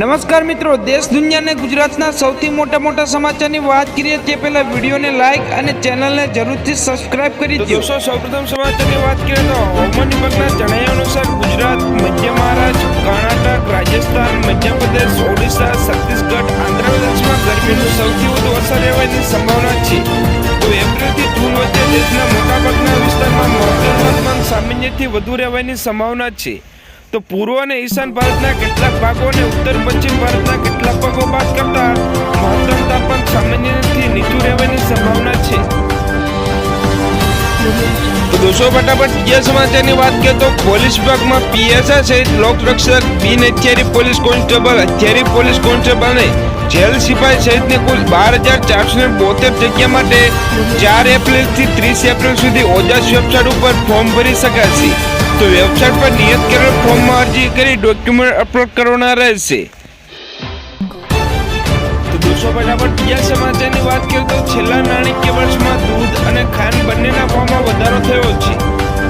નમસ્કાર મિત્રો દેશ દુનિયાને ગુજરાતના સૌથી મોટા મોટા સમાચારની વાત કરીએ તે પહેલા વિડીયોને લાઈક અને ચેનલને જરૂરથી સબસ્ક્રાઇબ કરી દો દોસ્તો સૌપ્રથમ સમાચારની વાત કરીએ તો હવામાન વિભાગના જણાવ્યા અનુસાર ગુજરાત મધ્ય મહારાષ્ટ્ર કર્ણાટક રાજસ્થાન મધ્યપ્રદેશ ઓડિશા છત્તીસગઢ આંધ્રપ્રદેશમાં ગરમીનો સૌથી વધુ અસર રહેવાની સંભાવના છે. તો એપ્રિલથી જૂન વચ્ચે દેશના મોટાભાગના વિસ્તારમાં મોસમી તાપમાન સામાન્યથી વધુ રહેવાની સંભાવના છે. તો પૂર્વ અને ઈશાન ભારતના કેટલાક ભાગો અને ઉત્તર પશ્ચિમ ભારતના કેટલાક ભાગો બાદ કરતા મહત્તમ તાપમાન સામાન્યથી નીચું રહેવાની સંભાવના છે. દોસ્તો, ફટાફટ બીજા સમાચારની વાત કરીએ તો પોલીસ વિભાગમાં પીએસઆ સહિત લોકરક્ષક બિન હથિયારી પોલીસ કોન્સ્ટેબલ, હથિયારી પોલીસ કોન્સ્ટેબલ અને જેલ સિપાઈ સહિતની કુલ બાર હજાર ચારસો બોતેર જગ્યા માટે ચાર એપ્રિલથી ત્રીસ એપ્રિલ સુધી ઓજાસ વેબસાઇટ ઉપર ફોર્મ ભરી શકાશે તો વેબસાઇટ પર નિયત કરેલ ફોર્મમાં અરજી કરી ડોક્યુમેન્ટ અપલોડ કરવાના રહેશે. તો દોસ્તો ફટાફટ બીજા સમાચારની વાત કરીએ તો છેલ્લા નાણાકીય વર્ષમાં દૂધ અને ખાંડ બંનેના ભાવમાં વધારો થયો છે.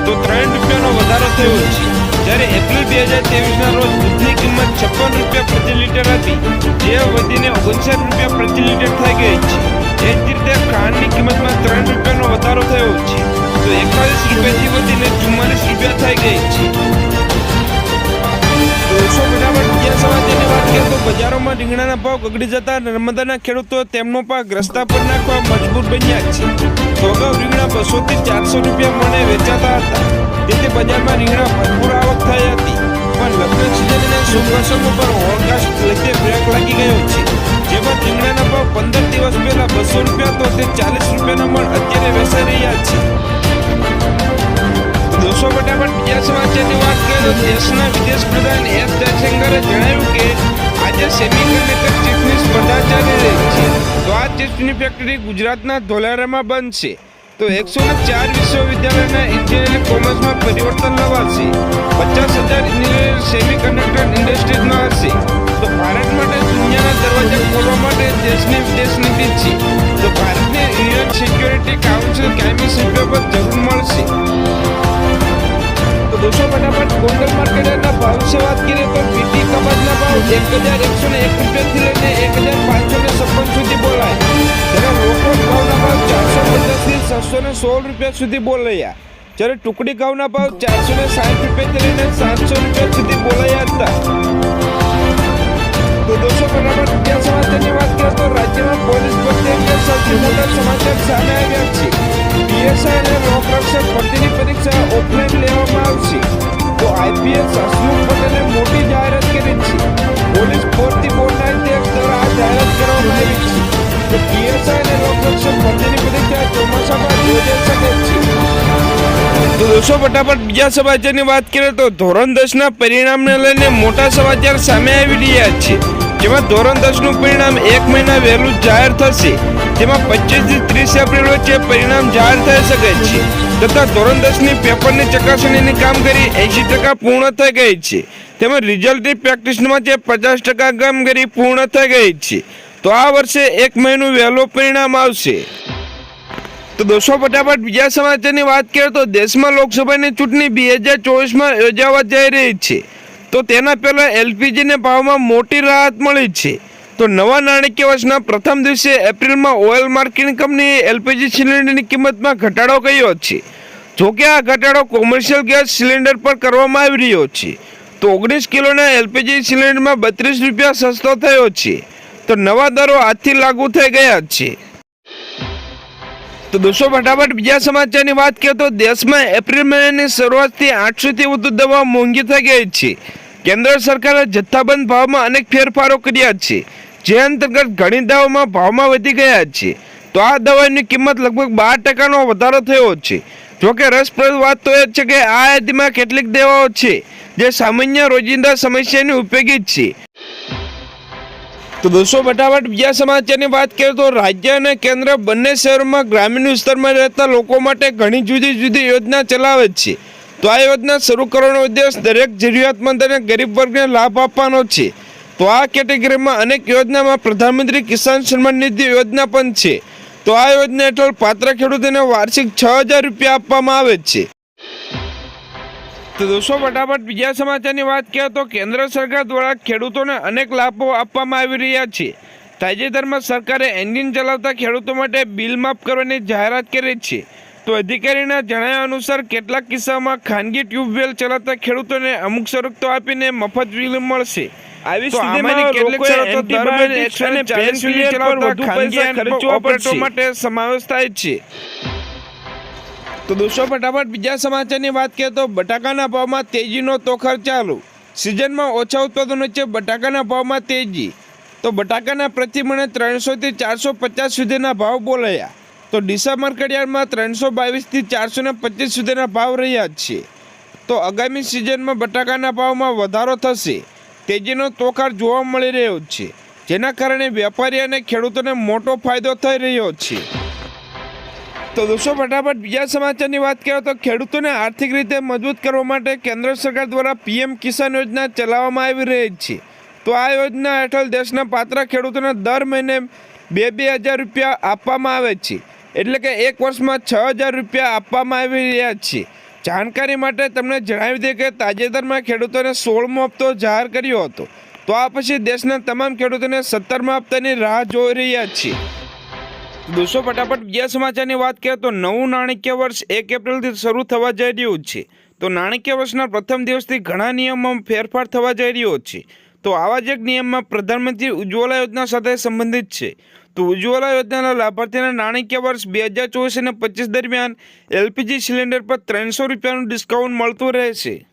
તો ત્રણ રૂપિયાનો વધારો થયો છે. જ્યારે એપ્રિલ બે હજાર ત્રેવીસના રોજ દૂધની કિંમત છપ્પન રૂપિયા પ્રતિ લીટર હતી. જે વધીને ઓગણસાઠ રૂપિયા પ્રતિ લીટર થઈ ગઈ છે. એ જ રીતે ખાંડની કિંમતમાં ત્રણ રૂપિયાનો વધારો થયો છે. તો એકતાલીસ રૂપિયાથી વધીને ચુમ્માલીસ રૂપિયા થઈ ગઈ. દોઢસો બરાબર બીજા વાત કરીએ તો બજારોમાં રીંગણાના ભાવ ગગડી જતા નર્મદાના ખેડૂતો તેમનો પાક રસ્તા પર નાખવા મજબૂર બન્યા છે. તો રીંગણા બસોથી ચારસો રૂપિયા મને વેચાતા હતા. તેથી બજારમાં રીંગણા ભરપૂર આવક થઈ હતી. પણ લગ્ન સિઝન અને શુભ પ્રસંગો પર બ્રેક લાગી ગયો છે. જેમાં રીંગણાના ભાવ પંદર દિવસ પહેલા બસો રૂપિયા તો તે ચાલીસ રૂપિયાના મણ અત્યારે વેચાઈ રહ્યા છે. દેશના વિદેશ પ્રધાન એસ જયશંકરે જણાવ્યું કે આજે સેમિકન્ડક્ટર ચીપની સ્પર્ધા ચાલી રહી છે તો આ ચીપની ફેક્ટરી ગુજરાતના ધોલારામાં બનશે તો એકસો ચાર વિશ્વવિદ્યાલયના એન્જિનિયરિંગ કોમર્સમાં પરિવર્તન લવાશે પચાસ માર્કેટના ભાવ વાત કરીએ તો પીટી કબાબના ભાવ એક હજાર એકસો ને એક રૂપિયાથી લઈને એક હજાર પાંચસો ને છપ્પન સુધી બોલાય જ્યારે ઘઉંના ભાવ ચારસો પચાસથી સોળ રૂપિયા સુધી બોલાયા જ્યારે ટુકડી ઘઉંના ભાવ ચારસો સાઠ રૂપિયાથી લઈને સાતસો રૂપિયા સુધી બોલાયા હતા તો દોસ્તો ફટાફટ બીજા સમાચારની વાત કરીએ તો રાજ્યમાં પોલીસ ભરતી અંગે સૌથી મોટા સમાચાર સામે આવ્યા છે પીએસઆઈ અને લોકરક્ષક ભરતીની પરીક્ષા ઓફલાઈન લેવામાં આવશે તો આઈપીએસ તો પીએસઆઈ ફટાફટ બીજા સમાચારની વાત કરીએ તો ધોરણ દસના પરિણામને લઈને મોટા સમાચાર સામે આવી રહ્યા છે. જેમાં ધોરણ દસનું પરિણામ એક મહિના વહેલું જાહેર થશે. જેમાં પચીસથી ત્રીસ એપ્રિલ વચ્ચે પરિણામ જાહેર થઈ શકે છે. તથા ધોરણ દસની પેપરની ચકાસણીની કામગીરી એંશી ટકા પૂર્ણ થઈ ગઈ છે. તેમજ રિઝલ્ટની પ્રેક્ટિસમાં જે પચાસ ટકા કામગીરી પૂર્ણ થઈ ગઈ છે. તો આ વર્ષે એક મહિનું વહેલું પરિણામ આવશે. તો દોસ્તો, ફટાફટ બીજા સમાચારની વાત કરીએ તો દેશમાં લોકસભાની ચૂંટણી બે હજાર ચોવીસમાં યોજાવા જઈ રહી છે. તો તેના પહેલાં એલપીજીને ભાવમાં મોટી રાહત મળી છે. તો નવા નાણાકીય વર્ષના પ્રથમ દિવસે એપ્રિલમાં ઓઇલ માર્કેટિંગ કંપનીએ એલપીજી સિલિન્ડરની કિંમતમાં ઘટાડો કર્યો છે. જોકે આ ઘટાડો કોમર્શિયલ ગેસ સિલિન્ડર પર કરવામાં આવી રહ્યો છે. તો ઓગણીસ કિલોના એલપીજી સિલિન્ડરમાં બત્રીસ રૂપિયા સસ્તો થયો છે. તો નવા દરો આજથી લાગુ થઈ ગયા છે. તો દોસ્તો, ફટાફટ બીજા સમાચારની વાત કરીએ તો દેશમાં એપ્રિલ મહિનાની શરૂઆતથી આઠસોથી વધુ દવા મોંઘી થઈ ગઈ છે. કેન્દ્ર સરકારે જથ્થાબંધ ભાવમાં અનેક ફેરફારો કર્યા છે. જે અંતર્ગત ઘણી દવાઓમાં ભાવમાં વધી ગયા છે. તો આ દવાની કિંમત લગભગ બાર ટકાનો વધારો થયો છે. જોકે રસપ્રદ વાત તો એ છે કે આ યાદીમાં કેટલીક દવાઓ છે જે સામાન્ય રોજિંદા સમસ્યાની ઉપયોગી છે. તો દોસ્તો, ફટાફટ બીજા સમાચારની વાત કરીએ તો રાજ્ય અને કેન્દ્ર બંને શહેરોમાં ગ્રામીણ વિસ્તારમાં રહેતા લોકો માટે ઘણી જુદી જુદી યોજના ચલાવે છે. તો આ યોજના શરૂ કરવાનો ઉદ્દેશ દરેક જરૂરિયાતમંદ અને ગરીબ વર્ગને લાભ આપવાનો છે. તો આ કેટેગરીમાં અનેક યોજનામાં પ્રધાનમંત્રી કિસાન સન્માન નિધિ યોજના પણ છે. તો આ યોજના હેઠળ પાત્ર ખેડૂતોને વાર્ષિક છ હજાર રૂપિયા આપવામાં આવે છે. તો દોસ્તો ફટાફટ બીજા સમાચારની વાત કરીએ તો કેન્દ્ર સરકાર દ્વારા ખેડૂતોને અનેક લાભો આપવામાં આવી રહ્યા છે. તાજેતરમાં સરકારે એન્જિન ચલાવતા ખેડૂતો માટે બિલ માફ કરવાની જાહેરાત કરી છે. તો અધિકારીના જણાવ્યા અનુસાર કેટલાક કિસ્સામાં ખાનગી ટ્યુબવેલ ચલાવતા ખેડૂતોને અમુક શરતો આપીને મફત બિલ મળશે. આવી સ્થિતિમાં કેટલીક શરતો દરમિયાન અને 140 penicillin ચલાવતા ખાનગી પૈસા ખર્ચવા ઓપરેટરો માટે સમાવેશ થાય છે. તો દોસ્તો, ફટાફટ બીજા સમાચારની વાત કરીએ તો બટાકાના ભાવમાં તેજીનો તોખર ચાલુ. સિઝનમાં ઓછા ઉત્પાદન છે બટાકાના ભાવમાં તેજી. તો બટાકાના પ્રતિ મણે ત્રણસોથી ચારસો પચાસ સુધીના ભાવ બોલાયા. તો ડિસેમ્બર કડિયાળમાં ત્રણસો બાવીસથી ચારસો ને પચીસ સુધીના ભાવ રહ્યા છે. તો આગામી સિઝનમાં બટાકાના ભાવમાં વધારો થશે. તેજીનો તોખાર જોવા મળી રહ્યો છે. જેના કારણે વેપારી અને ખેડૂતોને મોટો ફાયદો થઈ રહ્યો છે. તો દોસ્તો, ફટાફટ બીજા સમાચારની વાત કરીએ તો ખેડૂતોને આર્થિક રીતે મજબૂત કરવા માટે કેન્દ્ર સરકાર દ્વારા પીએમ કિસાન યોજના ચલાવવામાં આવી રહી છે. તો આ યોજના હેઠળ દેશના પાત્ર ખેડૂતોને દર મહિને બે બે હજાર રૂપિયા આપવામાં આવે છે. એટલે કે એક વર્ષમાં છ હજાર રૂપિયા આપવામાં આવી રહ્યા છે. જાણકારી માટે તમને જણાવી દઈએ કે તાજેતરમાં ખેડૂતોને સોળમો હપ્તો જાહેર કર્યો હતો. તો આ પછી દેશના તમામ ખેડૂતોને સત્તરમા હપ્તાની રાહ જોઈ રહ્યા છે દોસ્તો, ફટાફટ બીજા સમાચારની વાત કરીએ તો નવું નાણાકીય વર્ષ એક એપ્રિલથી શરૂ થવા જઈ રહ્યું છે. તો નાણાકીય વર્ષના પ્રથમ દિવસથી ઘણા નિયમોમાં ફેરફાર થવા જઈ રહ્યો છે. તો આવા જ એક નિયમમાં પ્રધાનમંત્રી ઉજ્જવલા યોજના સાથે સંબંધિત છે. તો ઉજ્જવલા યોજનાના લાભાર્થીના નાણાકીય વર્ષ બે હજાર ચોવીસ અને પચીસ દરમિયાન એલપીજી સિલિન્ડર પર ત્રણસો રૂપિયાનું ડિસ્કાઉન્ટ મળતું રહેશે.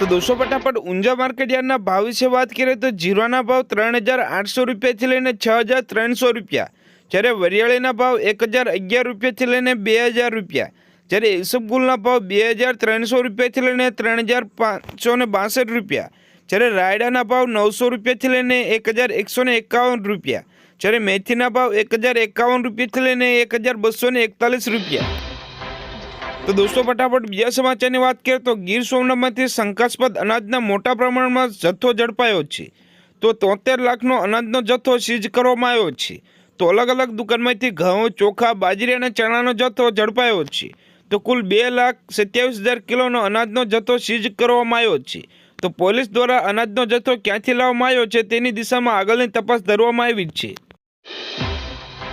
તો દોસ્તો ફટાફટ ઊંઝા માર્કેટ યાર્ડના ભાવ વિશે વાત કરીએ તો જીરાના ભાવ ત્રણ હજાર આઠસો રૂપિયાથી લઈને છ હજાર ત્રણસો રૂપિયા. જ્યારે વરિયાળીના ભાવ એક હજાર અગિયાર રૂપિયાથી લઈને બે હજાર રૂપિયા. જ્યારે ઈસબગુલના ભાવ બે હજાર ત્રણસો રૂપિયાથી લઈને ત્રણ હજાર પાંચસો ને રૂપિયા. જ્યારે રાયડાના ભાવ નવસો રૂપિયાથી લઈને એક હજાર એકસો એકાવન રૂપિયા. જ્યારે મેથીના ભાવ એક હજાર એકાવન રૂપિયાથી લઈને એક હજાર બસો એકતાલીસ રૂપિયા. તો દોસ્તો, ફટાફટ બીજા સમાચારની વાત કરીએ તો ગીર સોમનાથમાંથી શંકાસ્પદ અનાજના મોટા પ્રમાણમાં જથ્થો ઝડપાયો છે. તો તોતેર લાખનો અનાજનો જથ્થો સીઝ કરવામાં આવ્યો છે. તો અલગ અલગ દુકાનમાંથી ઘઉં, ચોખા, બાજરી અને ચણાનો જથ્થો ઝડપાયો છે. તો કુલ બે લાખ સત્યાવીસ હજાર કિલોનો અનાજનો જથ્થો સીઝ કરવામાં આવ્યો છે. તો પોલીસ દ્વારા અનાજનો જથ્થો ક્યાંથી લાવવામાં આવ્યો છે તેની દિશામાં આગળની તપાસ ધરવામાં આવી છે.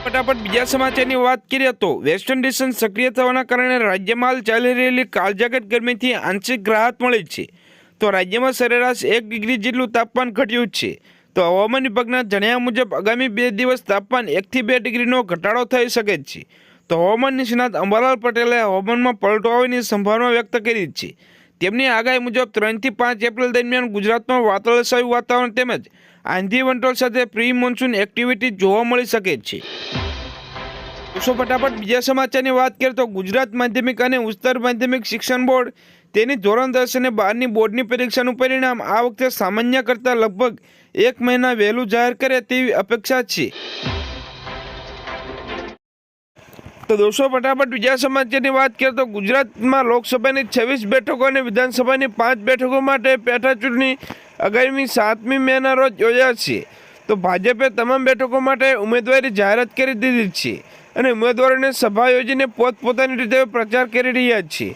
ફટાફટ બીજા સમાચારની વાત કરીએ તો વેસ્ટ ઇન્ડિઝન સક્રિય થવાના કારણે રાજ્યમાં હાલ ચાલી રહેલી કાળજાગટ ગરમીથી આંશિક રાહત મળી છે. તો રાજ્યમાં સરેરાશ એક ડિગ્રી જેટલું તાપમાન ઘટ્યું છે. તો હવામાન વિભાગના જણાવ્યા મુજબ આગામી બે દિવસ તાપમાન એકથી બે ડિગ્રીનો ઘટાડો થઈ શકે છે. તો હવામાન નિષ્ણાત અંબાલાલ પટેલે હવામાનમાં પલટો આવવાની સંભાવના વ્યક્ત કરી છે. તેમની આગાહી મુજબ ત્રણથી પાંચ એપ્રિલ દરમિયાન ગુજરાતમાં વાદળછાયું વાતાવરણ તેમજ આંધી વંટોળ સાથે પ્રી મોન્સૂન એક્ટિવિટી જોવા મળી શકે છે. દોસ્તો ફટાફટ બીજા સમાચારની વાત કરીએ તો ગુજરાત માધ્યમિક અને ઉચ્ચતર માધ્યમિક શિક્ષણ બોર્ડ તેની ધોરણ દસ અને બારની બોર્ડની પરીક્ષાનું પરિણામ આ વખતે સામાન્ય કરતાં લગભગ એક મહિના વહેલું જાહેર કરે તેવી અપેક્ષા છે. તો દોસ્તો ફટાફટ બીજા સમાચારની વાત કરીએ તો ગુજરાતમાં લોકસભાની છવ્વીસ બેઠકો અને વિધાનસભાની પાંચ બેઠકો માટે પેટા ચૂંટણી આગામી સાતમી મેના રોજ યોજાશે તો ભાજપે તમામ બેઠકો માટે ઉમેદવારી જાહેરાત કરી દીધી છે અને ઉમેદવારોને સભા યોજીને પોતપોતાની રીતે પ્રચાર કરી રહ્યા છે.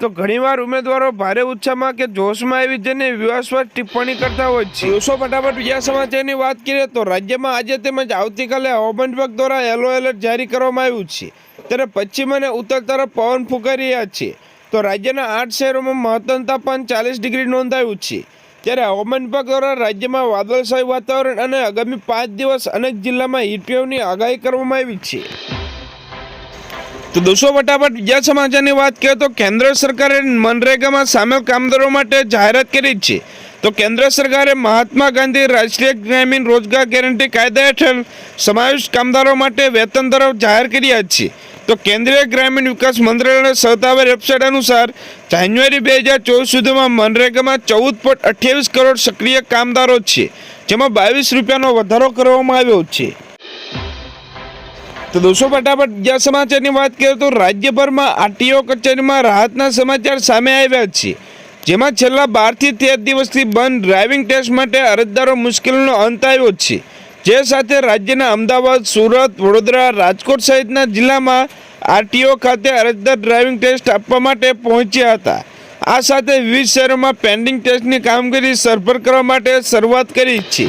તો ઘણીવાર ઉમેદવારો ભારે ઉત્સાહમાં કે જોશમાં આવી જઈને વિવાદસ્પદ ટિપ્પણી કરતા હોય છે. દિવસો ફટાફટ બીજા સમાચારની વાત કરીએ તો રાજ્યમાં આજે તેમજ આવતીકાલે હવામાન વિભાગ દ્વારા યલો એલર્ટ જારી કરવામાં આવ્યું છે. ત્યારે પશ્ચિમ અને ઉત્તર તરફ પવન ફૂંકાઈ રહ્યા છે. તો રાજ્યના આઠ શહેરોમાં મહત્તમ તાપમાન ચાલીસ ડિગ્રી નોંધાયું છે. ત્યારે હવામાન વિભાગ દ્વારા રાજ્યમાં વાદળછાયું વાતાવરણ અને આગામી પાંચ દિવસ અનેક જિલ્લામાં હીટવેવની આગાહી કરવામાં આવી છે. તો દોસ્તો, ફટાફટ બીજા સમાચારની વાત કરીએ તો કેન્દ્ર સરકારે મનરેગામાં સામેલ કામદારો માટે જાહેરાત કરી છે. તો કેન્દ્ર સરકારે મહાત્મા ગાંધી રાષ્ટ્રીય ગ્રામીણ રોજગાર ગેરંટી કાયદા હેઠળ સમાવેશ કામદારો માટે વેતન દરો જાહેર કર્યા છે. તો કેન્દ્રીય ગ્રામીણ વિકાસ મંત્રાલયના સત્તાવાર વેબસાઇટ અનુસાર જાન્યુઆરી બે સુધીમાં મનરેગામાં ચૌદ કરોડ સક્રિય કામદારો છે, જેમાં બાવીસ રૂપિયાનો વધારો કરવામાં આવ્યો છે. તો દોસ્તો, ફટાફટ બીજા સમાચારની વાત કરીએ તો રાજ્યભરમાં આરટીઓ કચેરીમાં રાહતના સમાચાર સામે આવ્યા છે, જેમાં છેલ્લા બારથી તેર દિવસથી બંધ ડ્રાઇવિંગ ટેસ્ટ માટે અરજદારો મુશ્કેલીનો અંત આવ્યો છે. જે સાથે રાજ્યના અમદાવાદ, સુરત, વડોદરા, રાજકોટ સહિતના જિલ્લામાં આરટીઓ ખાતે અરજદાર ડ્રાઇવિંગ ટેસ્ટ આપવા માટે પહોંચ્યા હતા. આ સાથે વિવિધ શહેરોમાં પેન્ડિંગ ટેસ્ટની કામગીરી સરભર કરવા માટે શરૂઆત કરી છે.